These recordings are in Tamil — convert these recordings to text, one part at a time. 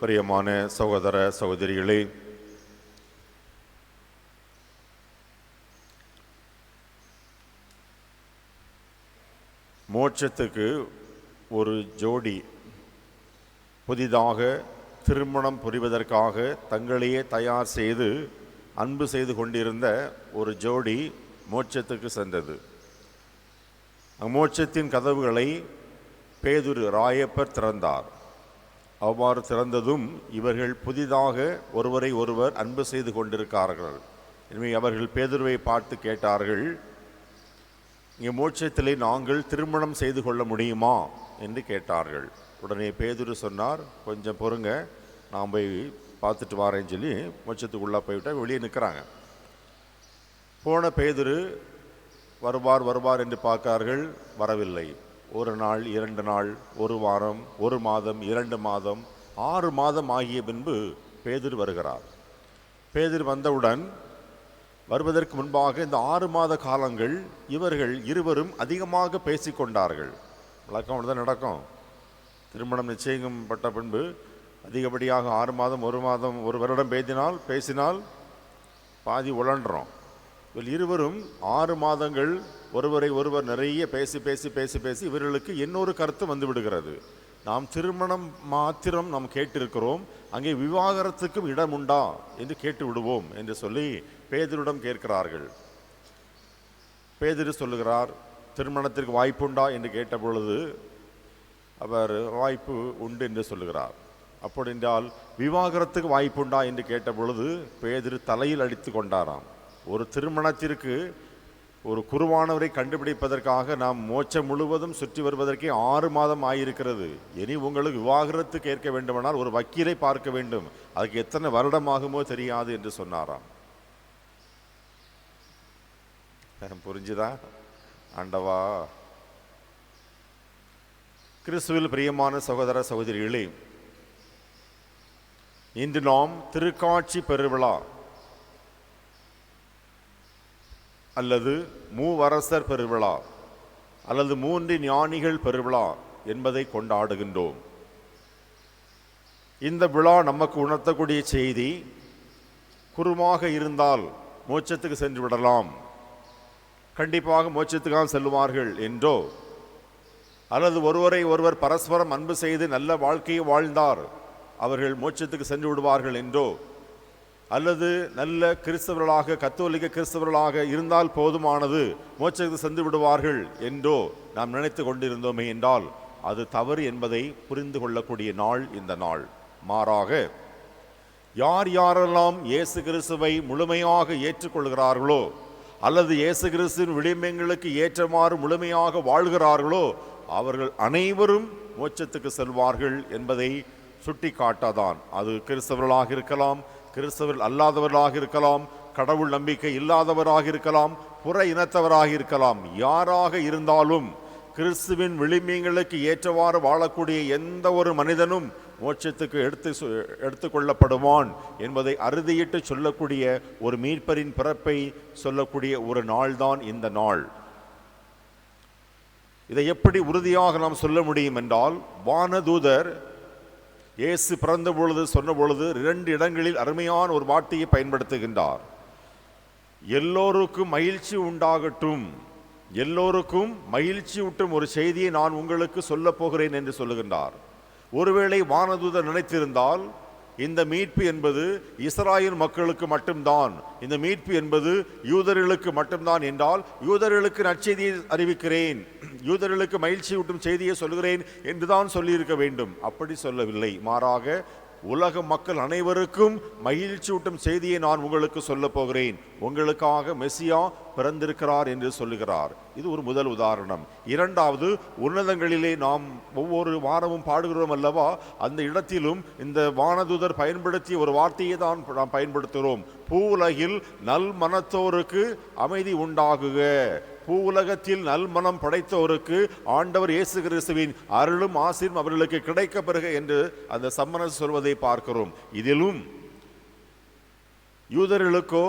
பிரியமான சகோதர சகோதரிகளே மோட்சத்துக்கு ஒரு ஜோடி புதிதாக திருமணம் புரிவதற்காக தங்களையே தயார் செய்து அன்பு செய்து கொண்டிருந்த ஒரு ஜோடி மோட்சத்துக்கு சென்றது. மோட்சத்தின் கதவுகளை பேதுரு ராயப்பர் திறந்தார். அவ்வாறு திறந்ததும் இவர்கள் புதிதாக ஒருவரை ஒருவர் அன்பு செய்து கொண்டிருக்கிறார்கள் எனவே அவர்கள் பேதுருவை பார்த்து கேட்டார்கள் இங்கே மோட்சத்திலே நாங்கள் திருமணம் செய்து கொள்ள முடியுமா? என்று கேட்டார்கள். உடனே பேதுரு சொன்னார் கொஞ்சம் பொறுங்க நான் போய் பார்த்துட்டு வரேன்னு சொல்லி மோட்சத்துக்குள்ளே போய்விட்டால் வெளியே நிற்கிறாங்க. போன பேதுரு வருவார் வருவார் என்று பார்க்கார்கள் வரவில்லை. ஒரு நாள் இரண்டு நாள் ஒரு வாரம் ஒரு மாதம் இரண்டு மாதம் ஆறு மாதம் ஆகிய பின்பு பேதிர் வருகிறார். பேதிர் வந்தவுடன் வருவதற்கு முன்பாக இந்த ஆறு மாத காலங்கள் இவர்கள் இருவரும் அதிகமாக பேசிக்கொண்டார்கள். வழக்கம் தான் நடக்கும். திருமணம் நிச்சயம் பட்ட பின்பு அதிகப்படியாக ஆறு மாதம் ஒரு மாதம் ஒரு வருடம் பேசினால் பேசினால் பாதி உழன்றோம். இருவரும் ஆறு மாதங்கள் ஒருவரை ஒருவர் நிறைய பேசி பேசி பேசி பேசி இவர்களுக்கு இன்னொரு கருத்து வந்து விடுகிறது. நாம் திருமணம் மாத்திரம் நாம் கேட்டிருக்கிறோம். அங்கே விவாகரத்துக்கும் இடம் உண்டா என்று கேட்டு விடுவோம் என்று சொல்லி பேதரிடம் கேட்கிறார்கள். பேதிரு சொல்லுகிறார் திருமணத்திற்கு வாய்ப்புண்டா என்று கேட்ட பொழுது அவர் வாய்ப்பு உண்டு என்று சொல்லுகிறார். அப்படி என்றால் விவாகரத்துக்கு வாய்ப்புண்டா என்று கேட்ட பொழுது பேதிரு தலையில் அடித்து கொண்டாராம். ஒரு திருமணத்திற்கு ஒரு குருவானவரை கண்டுபிடிப்பதற்காக நாம் மோட்சம் முழுவதும் சுற்றி வருவதற்கே ஆறு மாதம் ஆகியிருக்கிறது இனி உங்களுக்கு விவாகரத்து கேட்க வேண்டுமானால் ஒரு வக்கீலை பார்க்க வேண்டும். அதுக்கு எத்தனை வருடம் ஆகுமோ தெரியாது என்று சொன்னாராம். புரிஞ்சுதா? ஆண்டவா. கிறிஸ்துவில் பிரியமான சகோதர சகோதரிகளே இன்று நாம் திருக்காட்சி பெருவிழா அல்லது மூவரசர் பெருவிழா அல்லது மூன்று ஞானிகள் பெருவிழா என்பதை கொண்டாடுகின்றோம். இந்த விழா நமக்கு உணர்த்தக்கூடிய செய்தி குருமாக இருந்தால் மோட்சத்துக்கு சென்று விடலாம். கண்டிப்பாக மோட்சத்துக்காக செல்லுவார்கள் என்றோ அல்லது ஒருவரை ஒருவர் பரஸ்பரம் அன்பு செய்து நல்ல வாழ்க்கையை வாழ்ந்தார் அவர்கள் மோட்சத்துக்கு சென்று விடுவார்கள் என்றோ அல்லது நல்ல கிறிஸ்தவர்களாக கத்தோலிக்க கிறிஸ்தவர்களாக இருந்தால் போதுமானது. மோட்சத்தை சென்று விடுவார்கள் என்றோ நாம் நினைத்து கொண்டிருந்தோமே என்றால் அது தவறு என்பதை புரிந்து கொள்ளக்கூடிய நாள் இந்த நாள். மாறாக யார் யாரெல்லாம் இயேசு கிறிஸ்துவை முழுமையாக ஏற்றுக்கொள்கிறார்களோ அல்லது இயேசு கிறிஸ்துவின் விளிம்பங்களுக்கு ஏற்றமாறு முழுமையாக வாழ்கிறார்களோ அவர்கள் அனைவரும் மோட்சத்துக்கு செல்வார்கள் என்பதை சுட்டி காட்டாதான் அது கிறிஸ்தவர்களாக இருக்கலாம் கிறிஸ்தவர்கள் அல்லாதவர்களாக இருக்கலாம் கடவுள் நம்பிக்கை இல்லாதவராக இருக்கலாம் புற இனத்தவராக இருக்கலாம் யாராக இருந்தாலும் கிறிஸ்துவின் விளிம்பியங்களுக்கு ஏற்றவாறு வாழக்கூடிய எந்த ஒரு மனிதனும் மோட்சத்துக்கு எடுத்து எடுத்துக்கொள்ளப்படுவான் என்பதை அறுதியிட்டு சொல்லக்கூடிய ஒரு மீட்பரின் பிறப்பை சொல்லக்கூடிய ஒரு நாள்தான் இந்த நாள். இதை எப்படி உறுதியாக நாம் சொல்ல முடியும் என்றால் வானதூதர் இயேசு பிறந்த பொழுது சொன்ன பொழுது இரண்டு இடங்களில் அருமையான ஒரு வார்த்தையை பயன்படுத்துகின்றார். எல்லோருக்கும் மகிழ்ச்சி உண்டாகட்டும். எல்லோருக்கும் மகிழ்ச்சி ஊட்டும் ஒரு செய்தியை நான் உங்களுக்கு சொல்லப் போகிறேன் என்று சொல்லுகின்றார். ஒருவேளை வானதூதர் நினைத்திருந்தால் இந்த மீட்பு என்பது இஸ்ராயல் மக்களுக்கு மட்டும்தான். இந்த மீட்பு என்பது யூதர்களுக்கு மட்டும்தான் என்றால் யூதர்களுக்கு நற்செய்தியை அறிவிக்கிறேன் யூதர்களுக்கு மகிழ்ச்சி ஊட்டும் செய்தியை சொல்கிறேன் என்றுதான் சொல்லியிருக்க வேண்டும். அப்படி சொல்லவில்லை. மாறாக உலக மக்கள் அனைவருக்கும் மகிழ்ச்சியூட்டும் செய்தியை நான் உங்களுக்கு சொல்லப் போகிறேன். உங்களுக்காக மெசியா பிறந்திருக்கிறார் என்று சொல்லுகிறார். இது ஒரு முதல் உதாரணம். இரண்டாவது உன்னதங்களிலே நாம் ஒவ்வொரு வாரமும் பாடுகிறோம் அல்லவா? அந்த இடத்திலும் இந்த வானதூதர் பயன்படுத்திய ஒரு வார்த்தையை தான் நாம் பயன்படுத்துகிறோம். பூவுலகில் நல் மனத்தோருக்கு அமைதி உண்டாகுக. பூவுலகத்தில் நல்மனம் படைத்தோருக்கு ஆண்டவர் இயேசு கிறிஸ்துவின் அருளும் ஆசீரும் அவர்களுக்கு கிடைக்க பெறுக என்று அந்த சம்மன சொல்வதை பார்க்கிறோம். இதிலும் யூதர்களுக்கோ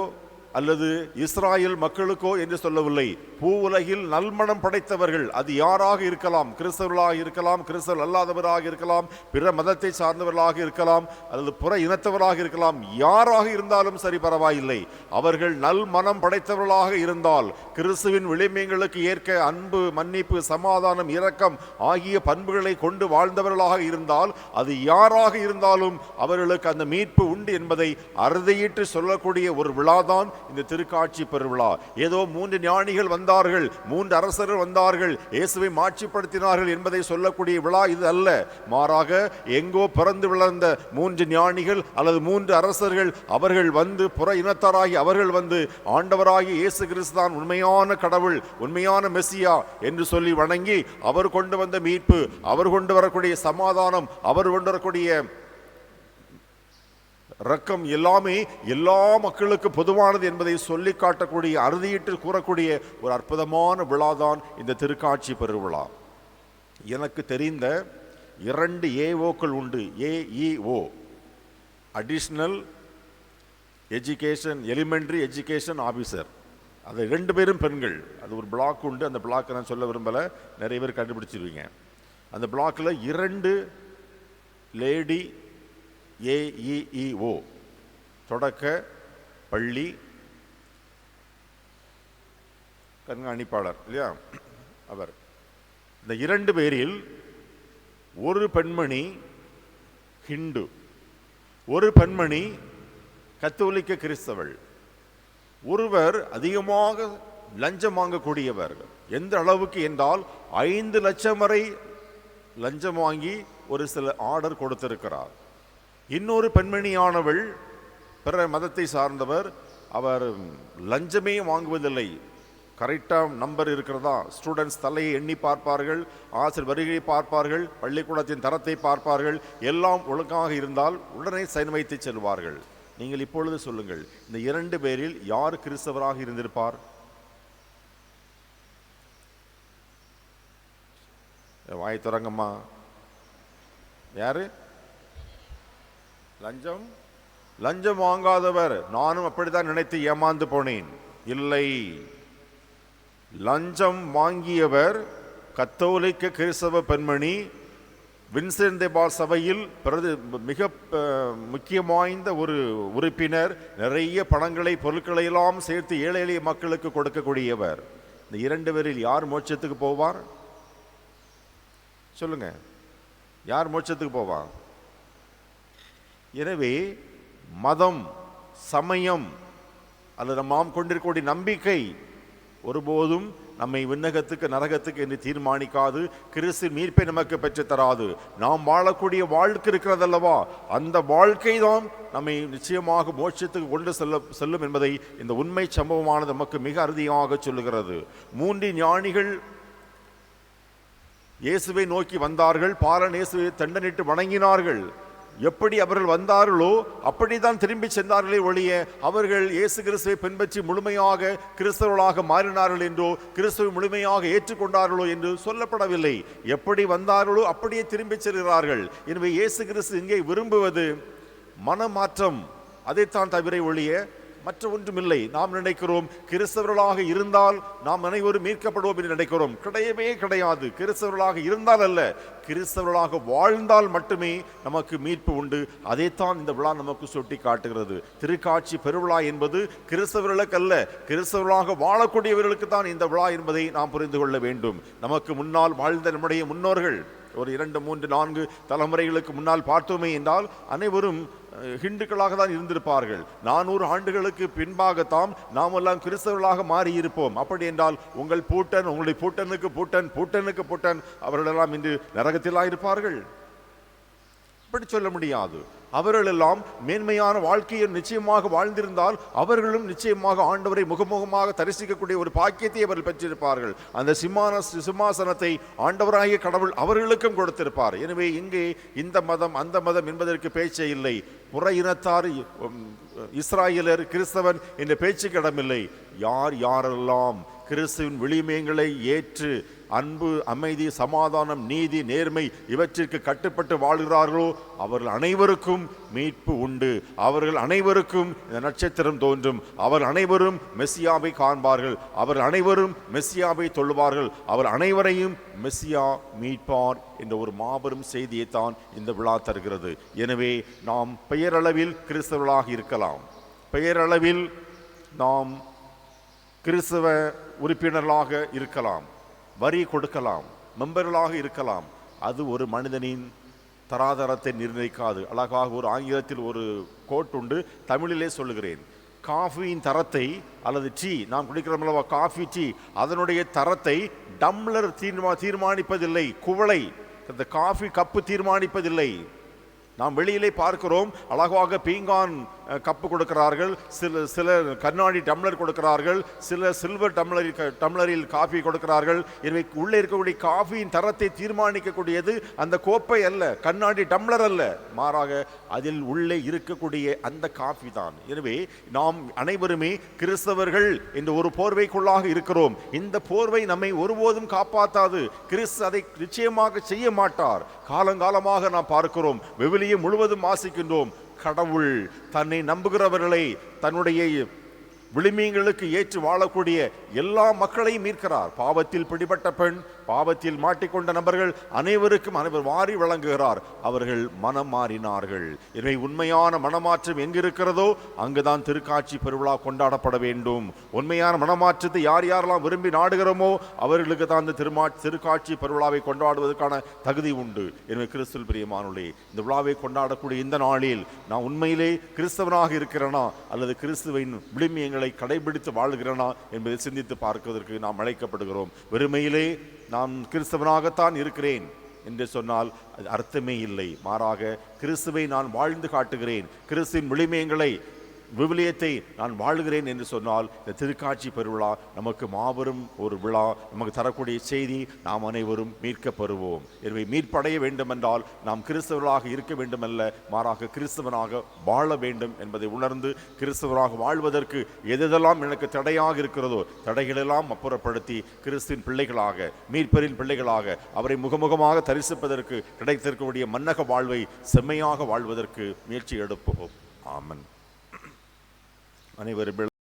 அல்லது இஸ்ராயல் மக்களுக்கோ என்று சொல்லவில்லை. பூ உலகில் நல்மணம் படைத்தவர்கள் அது யாராக இருக்கலாம்? கிறிஸ்தவர்களாக இருக்கலாம் கிறிஸ்தவர் அல்லாதவராக இருக்கலாம் பிற மதத்தை சார்ந்தவர்களாக இருக்கலாம் அல்லது புற இனத்தவராக இருக்கலாம். யாராக இருந்தாலும் சரி பரவாயில்லை. அவர்கள் நல் மனம் படைத்தவர்களாக இருந்தால் கிறிஸ்துவின் விளிமைகளுக்கு ஏற்க அன்பு மன்னிப்பு சமாதானம் இரக்கம் ஆகிய பண்புகளை கொண்டு வாழ்ந்தவர்களாக இருந்தால் அது யாராக இருந்தாலும் அவர்களுக்கு அந்த மீட்பு உண்டு என்பதை அறுதியிட்டு சொல்லக்கூடிய ஒரு விழாதான் இந்த திருக்காட்சி பெருவிழா. ஏதோ மூன்று ஞானிகள் வந்தார்கள் மூன்று அரசர்கள் வந்தார்கள் இயேசுவை மாட்சிப்படுத்தினார்கள் என்பதை சொல்லக்கூடிய விழா இது அல்ல. மாறாக எங்கோ பிறந்து வளர்ந்த மூன்று ஞானிகள் அல்லது மூன்று அரசர்கள் அவர்கள் வந்து புற இனத்தாராகி அவர்கள் வந்து ஆண்டவராகி இயேசு கிறிஸ்தான் உண்மையான கடவுள் உண்மையான மெஸ்ஸியா என்று சொல்லி வணங்கி அவர் கொண்டு வந்த மீட்பு அவர் கொண்டு வரக்கூடிய சமாதானம் அவர் கொண்டு வரக்கூடிய ரக்கம் எல்லாமே எல்லா மக்களுக்கு பொதுவானது என்பதை சொல்லி காட்டக்கூடிய அறுதியிட்டு கூறக்கூடிய ஒரு அற்புதமான விழாதான் இந்த திருக்காட்சி பெருவிழா. எனக்கு தெரிந்த இரண்டு ஏஓக்கள் உண்டு. AEO additional education elementary education officer அது ரெண்டு பேரும் பெண்கள். அது ஒரு பிளாக் உண்டு. அந்த பிளாக்கை நான் சொல்ல விரும்பலை. நிறைய பேர் கண்டுபிடிச்சிருவீங்க. அந்த பிளாக்கில் இரண்டு லேடி ஏஇஇஓ தொடக்க பள்ளி கண்காணிப்பாளர் இல்லையா? அவர். இந்த இரண்டு பேரில் ஒரு பெண்மணி ஹிந்து ஒரு பெண்மணி கத்தோலிக்க கிறிஸ்தவள். ஒருவர் அதிகமாக லஞ்சம் வாங்கக்கூடியவர். எந்த அளவுக்கு என்றால் ஐந்து லட்சம் வரை லஞ்சம் வாங்கி ஒரு சில ஆர்டர் கொடுத்திருக்கிறார். இன்னொரு பெண்மணியானவள் பிற மதத்தை சார்ந்தவர் அவர் லஞ்சமே வாங்குவதில்லை. கரெக்டாக நம்பர் இருக்கிறதா? ஸ்டூடெண்ட்ஸ் தலையை எண்ணி பார்ப்பார்கள் ஆசிரியர் வருகையை பார்ப்பார்கள் பள்ளிக்கூடத்தின் தரத்தை பார்ப்பார்கள் எல்லாம் ஒழுங்காக இருந்தால் உடனே சைன் வைத்து செல்வார்கள். நீங்கள் இப்பொழுது சொல்லுங்கள் இந்த இரண்டு பேரில் யார் கிறிஸ்தவராக இருந்திருப்பார்? வாய் திறங்கம்மா. யாரு? லஞ்சம்? லஞ்சம் வாங்காதவர். நானும் அப்படித்தான் நினைத்து ஏமாந்து போனேன். இல்லை. லஞ்சம் வாங்கியவர் கத்தோலிக்க கிறிஸ்தவ பெண்மணி வின்சென்ட் தேபால் சபையில் பிரதி மிக முக்கியம் வாய்ந்த ஒரு உறுப்பினர் நிறைய பணங்களை பொருட்களை எல்லாம் சேர்த்து ஏழை எளிய மக்களுக்கு கொடுக்கக்கூடியவர். இந்த இரண்டு பேரில் யார் மோட்சத்துக்கு போவார்? சொல்லுங்க. யார் மோட்சத்துக்கு போவான் எனவே மதம் சமயம் அல்லது நாம் கொண்டிருக்கக்கூடிய நம்பிக்கை ஒருபோதும் நம்மை விண்ணகத்துக்கு நரகத்துக்கு என்று தீர்மானிக்காது. கிறிஸ்து மீட்பை நமக்கு பெற்று தராது நாம் வாழக்கூடிய வாழ்க்கை இருக்கிறதல்லவா? அந்த வாழ்க்கை தான் நம்மை நிச்சயமாக மோட்சத்துக்கு கொண்டு செல்ல செல்லும் என்பதை இந்த உண்மை சம்பவமானது நமக்கு மிக அறுதியாக சொல்லுகிறது. மூன்று ஞானிகள் இயேசுவை நோக்கி வந்தார்கள். பாலன் இயேசுவை தண்டனிட்டு வணங்கினார்கள். எப்படி அவர்கள் வந்தார்களோ அப்படித்தான் திரும்பி சென்றார்களே ஒழிய அவர்கள் இயேசு கிறிஸ்துவை பின்பற்றி முழுமையாக கிறிஸ்தவர்களாக மாறினார்கள் என்றோ கிறிஸ்துவை முழுமையாக ஏற்றுக்கொண்டார்களோ என்று சொல்லப்படவில்லை. எப்படி வந்தார்களோ அப்படியே திரும்பி செல்கிறார்கள். எனவே இயேசு கிறிஸ்து இங்கே விரும்புவது மனமாற்றம். அதைத்தான் தவிர ஒழிய மற்ற ஒன்றுமில்லை. நாம் நினைக்கிறோம் கிறிஸ்தவர்களாக இருந்தால் நாம் அனைவரும் மீட்கப்படுவோம் என்று நினைக்கிறோம். கிடையவே கிடையாது. கிறிஸ்தவர்களாக இருந்தால் அல்ல. கிறிஸ்தவர்களாக வாழ்ந்தால் மட்டுமே நமக்கு மீட்பு உண்டு. அதைத்தான் இந்த விழா நமக்கு சுட்டி காட்டுகிறது திருக்காட்சி பெருவிழா என்பது கிறிஸ்தவர்களுக்கு அல்ல. கிறிஸ்தவர்களாக வாழக்கூடியவர்களுக்கு தான் இந்த விழா என்பதை நாம் புரிந்து கொள்ள வேண்டும். நமக்கு முன்னால் வாழ்ந்த நம்முடைய முன்னோர்கள் ஒரு இரண்டு மூன்று நான்கு தலைமுறைகளுக்கு முன்னால் பார்த்தோமே என்றால் அனைவரும் ஹிண்டுக்களாக ஹிந்துக்களாக தான் இருந்திருப்பார்கள். நானூறு ஆண்டுகளுக்கு பின்பாகத்தாம் நாம் எல்லாம் கிறிஸ்தவர்களாக மாறி இருப்போம் அப்படி என்றால் உங்கள் பூட்டன் உங்களுடைய பூட்டனுக்கு பூட்டன் பூட்டனுக்கு பூட்டன் அவர்களெல்லாம் இன்று நரகத்திலாக இருப்பார்கள். அப்படி சொல்ல முடியாது. அவர்களெல்லாம் மேன்மையான வாழ்க்கையை நிச்சயமாக வாழ்ந்திருந்தால் அவர்களும் நிச்சயமாக ஆண்டவரை முகமுகமாக தரிசிக்கக்கூடிய ஒரு பாக்கியத்தை அவர்கள் பெற்றிருப்பார்கள். அந்த சிம்மான சிம்மாசனத்தை ஆண்டவராகிய கடவுள் அவர்களுக்கும் கொடுத்திருப்பார். எனவே இங்கே இந்த மதம் அந்த மதம் என்பதற்கு பேச்சே இல்லை. புற இனத்தார் இஸ்ராயலர் கிறிஸ்தவன் என்ற பேச்சுக்கு இடமில்லை. யார் யாரெல்லாம் கிறிஸ்துவின் விளிமயங்களை ஏற்று அன்பு அமைதி சமாதானம் நீதி நேர்மை இவற்றிற்கு கட்டுப்பட்டு வாழ்கிறார்களோ அவர்கள் அனைவருக்கும் மீட்பு உண்டு. அவர்கள் அனைவருக்கும் இந்த நட்சத்திரம் தோன்றும். அவர் அனைவரும் மெஸ்ஸியாவை காண்பார்கள். அவர் அனைவரும் மெஸ்ஸியாவை தொழுவார்கள். அவர் அனைவரையும் மெஸ்ஸியா மீட்பார் என்ற ஒரு மாபெரும் செய்தியைத்தான் இந்த விழா தருகிறது. எனவே நாம் பெயரளவில் கிறிஸ்தவர்களாக இருக்கலாம். பெயரளவில் நாம் கிறிஸ்தவ உறுப்பினர்களாக இருக்கலாம் வரி கொடுக்கலாம் மெம்பர்களாக இருக்கலாம். அது ஒரு மனிதனின் தராதரத்தை நிர்ணயிக்காது. அழகாக ஒரு ஆங்கிலத்தில் ஒரு கோட் உண்டு தமிழிலே சொல்லுகிறேன் காஃபியின் தரத்தை அல்லது டீ நாம் குடிக்கிறோம் அல்லவா காஃபி டீ அதனுடைய தரத்தை டம்ளர் தீர்மா தீர்மானிப்பதில்லை குவளை அந்த காஃபி கப்பு தீர்மானிப்பதில்லை. நாம் வெளியிலே பார்க்கிறோம் அழகாக பீங்கான் கப்பு கொடுக்கிறார்கள் சில சில கண்ணாடி டம்ளர் கொடுக்கிறார்கள் சில சில்வர் டம்ளரில் டம்ளரில் காஃபி கொடுக்கிறார்கள். எனவே உள்ளே இருக்கக்கூடிய காஃபியின் தரத்தை தீர்மானிக்கக்கூடியது அந்த கோப்பை அல்ல கண்ணாடி டம்ளர் அல்ல. மாறாக அதில் உள்ளே இருக்கக்கூடிய அந்த காஃபி தான். எனவே நாம் அனைவருமே கிறிஸ்தவர்கள் என்ற ஒரு போர்வைக்குள்ளாக இருக்கிறோம். இந்த போர்வை நம்மை ஒருபோதும் காப்பாற்றாது கிறிஸ்து அதை நிச்சயமாக செய்ய மாட்டார். காலங்காலமாக நாம் பார்க்கிறோம். வெவிலியை முழுவதும் வாசிக்கின்றோம். கடவுள் தன்னை நம்புகிறவர்களை தன்னுடைய விளிமீங்களுக்கு ஏற்று வாழக்கூடிய எல்லா மக்களையும் மீட்கிறார் பாவத்தில் பிடிபட்ட பெண் பாவத்தில் மாட்டிக்கொண்ட நபர்கள் அனைவருக்கும் அனைவர் வாரி வழங்குகிறார். அவர்கள் மனம் மாறினார்கள். எனவே உண்மையான மனமாற்றம் எங்கிருக்கிறதோ அங்குதான் திருக்காட்சி பெருவிழா கொண்டாடப்பட வேண்டும். உண்மையான மனமாற்றத்தை யார் யாரெல்லாம் விரும்பி நாடுகிறோமோ அவர்களுக்கு தான் இந்த திருமா திருக்காட்சி பெருவிழாவை கொண்டாடுவதற்கான தகுதி உண்டு. எனவே கிறிஸ்துவ பிரியமானுள்ளே இந்த விழாவை கொண்டாடக்கூடிய இந்த நாளில் நான் உண்மையிலே கிறிஸ்தவனாக இருக்கிறேனா அல்லது கிறிஸ்துவின் விளிமியங்களை கடைபிடித்து வாழ்கிறேனா என்பதை சிந்தித்து பார்ப்பதற்கு நாம் அழைக்கப்படுகிறோம். வெறுமையிலே நான் கிறிஸ்தவனாகத்தான் இருக்கிறேன் என்று சொன்னால் அது அர்த்தமே இல்லை. மாறாக கிறிஸ்துவை நான் வாழ்ந்து காட்டுகிறேன். கிறிஸ்துவின் விளிமயங்களை விவிலியத்தை நான் வாழ்கிறேன் என்று சொன்னால் இந்த திருக்காட்சி பெருவிழா நமக்கு மாபெரும் ஒரு விழா நமக்கு தரக்கூடிய செய்தி நாம் அனைவரும் மீட்கப்பெறுவோம். எனவே மீட்படைய வேண்டுமென்றால் நாம் கிறிஸ்தவர்களாக இருக்க வேண்டுமல்ல மாறாக கிறிஸ்தவனாக வாழ வேண்டும் என்பதை உணர்ந்து கிறிஸ்தவராக வாழ்வதற்கு எதெல்லாம் எனக்கு தடையாக இருக்கிறதோ தடைகளெல்லாம் அப்புறப்படுத்தி கிறிஸ்தின் பிள்ளைகளாக மீட்பரின் பிள்ளைகளாக அவரை முகமுகமாக தரிசிப்பதற்கு கிடைத்திருக்கக்கூடிய மன்னக வாழ்வை செம்மையாக வாழ்வதற்கு முயற்சி எடுப்போம். ஆமன். அனைவரும்